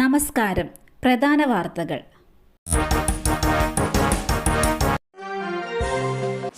നമസ്കാരം. പ്രധാന വാർത്തകൾ.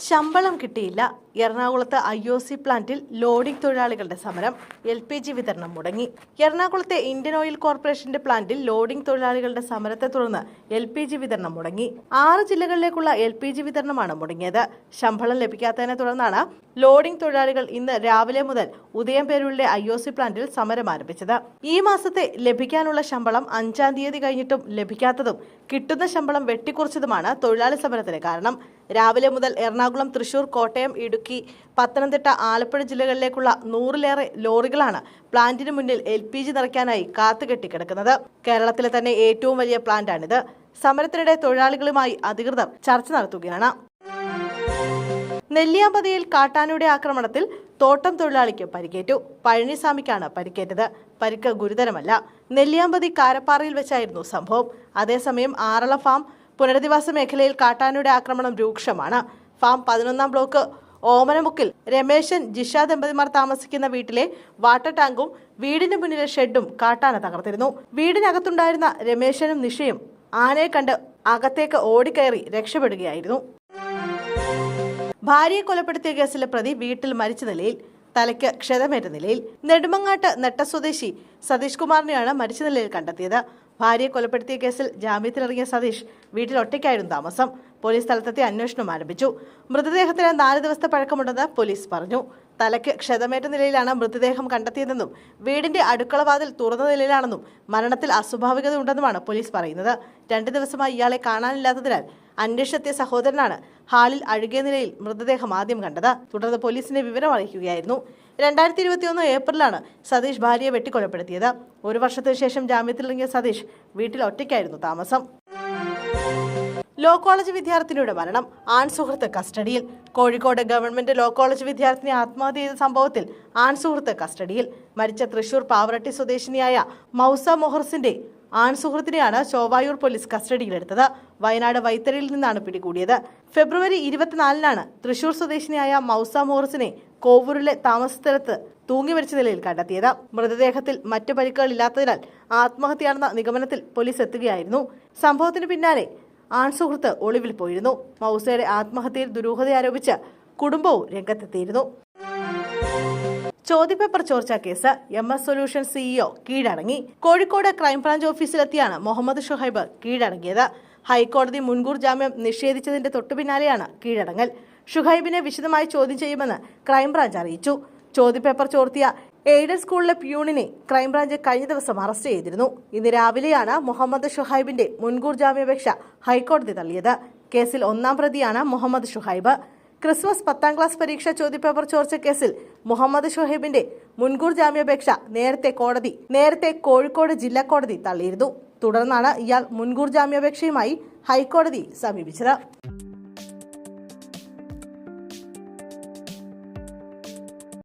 ശമ്പളം കിട്ടിയില്ല. എറണാകുളത്ത് ഐ ഒ സി പ്ലാന്റിൽ ലോഡിംഗ് തൊഴിലാളികളുടെ സമരം. എൽ പി ജി വിതരണം മുടങ്ങി. എറണാകുളത്തെ ഇന്ത്യൻ ഓയിൽ കോർപ്പറേഷന്റെ പ്ലാന്റിൽ ലോഡിംഗ് തൊഴിലാളികളുടെ സമരത്തെ തുടർന്ന് എൽ പി ജി വിതരണം മുടങ്ങി. ആറ് ജില്ലകളിലേക്കുള്ള എൽ പി ജി വിതരണമാണ് മുടങ്ങിയത്. ശമ്പളം ലഭിക്കാത്തതിനെ തുടർന്നാണ് ലോഡിംഗ് തൊഴിലാളികൾ ഇന്ന് രാവിലെ മുതൽ ഉദയം പേരൂരിലെ ഐ ഒ സി പ്ലാന്റിൽ സമരം ആരംഭിച്ചത്. ഈ മാസത്തെ ലഭിക്കാനുള്ള ശമ്പളം അഞ്ചാം തീയതി കഴിഞ്ഞിട്ടും ലഭിക്കാത്തതും കിട്ടുന്ന ശമ്പളം വെട്ടിക്കുറച്ചതുമാണ് തൊഴിലാളി സമരത്തിന് കാരണം. രാവിലെ മുതൽ എറണാകുളം തൃശൂർ കോട്ടയം ഇടുക്കി പത്തനംതിട്ട ആലപ്പുഴ ജില്ലകളിലേക്കുള്ള നൂറിലേറെ ലോറികളാണ് പ്ലാന്റിന് മുന്നിൽ എൽ പി ജി നിറയ്ക്കാനായി കാത്തുകെട്ടിക്കിടക്കുന്നത് കേരളത്തിലെ തന്നെ ഏറ്റവും വലിയ പ്ലാന്റാണിത്. സമരത്തിനിടെ തൊഴിലാളികളുമായി അധികൃതർ ചർച്ച നടത്തുകയാണ്. നെല്ലിയാമ്പതിയിൽ കാട്ടാനയുടെ ആക്രമണത്തിൽ തോട്ടം തൊഴിലാളിക്ക് പരിക്കേറ്റു. പഴനിസ്വാമിക്കാണ് പരിക്കേറ്റത്. പരിക്ക് ഗുരുതരമല്ല. നെല്ലിയാമ്പതി കാരപ്പാറയിൽ വെച്ചായിരുന്നു സംഭവം. അതേസമയം ആറള ഫാം പുനരധിവാസ മേഖലയിൽ കാട്ടാനയുടെ ആക്രമണം രൂക്ഷമാണ്. ഫാം പതിനൊന്നാം ബ്ലോക്ക് ഓമനമുക്കിൽ രമേശൻ ജിഷ ദമ്പതിമാർ താമസിക്കുന്ന വീട്ടിലെ വാട്ടർ ടാങ്കും വീടിന് മുന്നിലെ ഷെഡും കാട്ടാന തകർത്തിരുന്നു. വീടിനകത്തുണ്ടായിരുന്ന രമേശനും നിഷയും ആനയെ കണ്ട് അകത്തേക്ക് ഓടിക്കയറി രക്ഷപ്പെടുകയായിരുന്നു. ഭാര്യയെ കൊലപ്പെടുത്തിയ കേസിലെ പ്രതി വീട്ടിൽ മരിച്ച നിലയിൽ തലയ്ക്ക് ക്ഷതമേറ്റ നിലയിൽ നെടുമങ്ങാട്ട് നെട്ട സ്വദേശി സതീഷ് കുമാറിനെയാണ് മരിച്ച നിലയിൽ കണ്ടെത്തിയത്. ഭാര്യയെ കൊലപ്പെടുത്തിയ കേസിൽ ജാമ്യത്തിലിറങ്ങിയ സതീഷ് വീട്ടിൽ ഒറ്റയ്ക്കായിരുന്നു താമസം. പോലീസ് സ്ഥലത്തെത്തി അന്വേഷണം ആരംഭിച്ചു. മൃതദേഹത്തിന് നാല് ദിവസത്തെ പഴക്കമുണ്ടെന്ന് പോലീസ് പറഞ്ഞു. തലയ്ക്ക് ക്ഷതമേറ്റ നിലയിലാണ് മൃതദേഹം കണ്ടെത്തിയതെന്നും വീടിന്റെ അടുക്കളവാതിൽ തുറന്ന നിലയിലാണെന്നും മരണത്തിൽ അസ്വാഭാവികത ഉണ്ടെന്നുമാണ് പോലീസ് പറയുന്നത്. രണ്ടു ദിവസമായി ഇയാളെ കാണാനില്ലാത്തതിനാൽ അന്വേഷണത്തെ സഹോദരനാണ് ഹാളിൽ അഴുകിയ നിലയിൽ മൃതദേഹം ആദ്യം കണ്ടത്. തുടർന്ന് പോലീസിനെ വിവരം അറിയിക്കുകയായിരുന്നു. രണ്ടായിരത്തി ഇരുപത്തിയൊന്ന് ഏപ്രിലാണ് സതീഷ് ഭാര്യയെ വെട്ടിക്കൊലപ്പെടുത്തിയത്. ഒരു വർഷത്തിനു ശേഷം ജാമ്യത്തിലിറങ്ങിയ സതീഷ് വീട്ടിൽ ഒറ്റയ്ക്കായിരുന്നു താമസം. ലോ കോളേജ് വിദ്യാർത്ഥിനിയുടെ മരണം. ആൺ സുഹൃത്ത് കസ്റ്റഡിയിൽ. കോഴിക്കോട് ഗവൺമെന്റ് ലോ കോളേജ് വിദ്യാർത്ഥിനി ആത്മഹത്യ ചെയ്ത സംഭവത്തിൽ ആൺ സുഹൃത്ത് കസ്റ്റഡിയിൽ. മരിച്ച തൃശൂർ പാവറട്ടി സ്വദേശിനിയായ മൗസ മൊഹർസിന്റെ ആൺ സുഹൃത്തിനെയാണ് ചോവായൂർ പോലീസ് കസ്റ്റഡിയിലെടുത്തത്. വയനാട് വൈത്തരിയിൽ നിന്നാണ് പിടികൂടിയത്. ഫെബ്രുവരി ഇരുപത്തിനാലിനാണ് തൃശൂർ സ്വദേശിനിയായ മൗസ മോറിസിനെ കോവൂരിലെ താമസസ്ഥലത്ത് തൂങ്ങി മരിച്ച നിലയിൽ കണ്ടെത്തിയത്. മൃതദേഹത്തിൽ മറ്റു പരിക്കുകൾ ഇല്ലാത്തതിനാൽ ആത്മഹത്യയാണെന്ന നിഗമനത്തിൽ പോലീസ് എത്തുകയായിരുന്നു. സംഭവത്തിന് പിന്നാലെ ആൺസുഹൃത്ത് ഒളിവിൽ പോയിരുന്നു. മൗസയുടെ ആത്മഹത്യയിൽ ദുരൂഹത ആരോപിച്ച് കുടുംബവും രംഗത്തെത്തിയിരുന്നു. ചോദ്യപേപ്പർ ചോർച്ചാ case M S solution CEO കീഴടങ്ങി. കോഴിക്കോട് ക്രൈംബ്രാഞ്ച് ഓഫീസിലെത്തിയാണ് മുഹമ്മദ് ഷുഹൈബ് കീഴടങ്ങിയത്. ഹൈക്കോടതി മുൻകൂർ ജാമ്യം നിഷേധിച്ചതിന്റെ തൊട്ടുപിന്നാലെയാണ് കീഴടങ്ങൽ. ഷുഹൈബിനെ വിശദമായി ചോദ്യം ചെയ്യുമെന്ന് ക്രൈംബ്രാഞ്ച് അറിയിച്ചു. ചോദ്യപേപ്പർ ചോർത്തിയ എയ്ഡൽ സ്കൂളിലെ പ്യൂണിനെ ക്രൈംബ്രാഞ്ച് കഴിഞ്ഞ ദിവസം അറസ്റ്റ് ചെയ്തിരുന്നു. ഇന്ന് രാവിലെയാണ് മുഹമ്മദ് ഷുഹൈബിന്റെ മുൻകൂർ ജാമ്യാപേക്ഷ ഹൈക്കോടതി തള്ളിയത്. കേസിൽ ഒന്നാം പ്രതിയാണ് മുഹമ്മദ് ഷുഹൈബ്. ക്രിസ്മസ് പത്താം ക്ലാസ് പരീക്ഷ ചോദ്യപേപ്പർ ചോർച്ച കേസിൽ മുഹമ്മദ് ഷുഹൈബിന്റെ മുൻകൂർ ജാമ്യാപേക്ഷ നേരത്തെ കോടതി നേരത്തെ കോഴിക്കോട് ജില്ലാ കോടതി തള്ളിയിരുന്നു. തുടർന്നാണ് ഇയാൾ മുൻകൂർ ജാമ്യാപേക്ഷയുമായി ഹൈക്കോടതി സമീപിച്ചത്.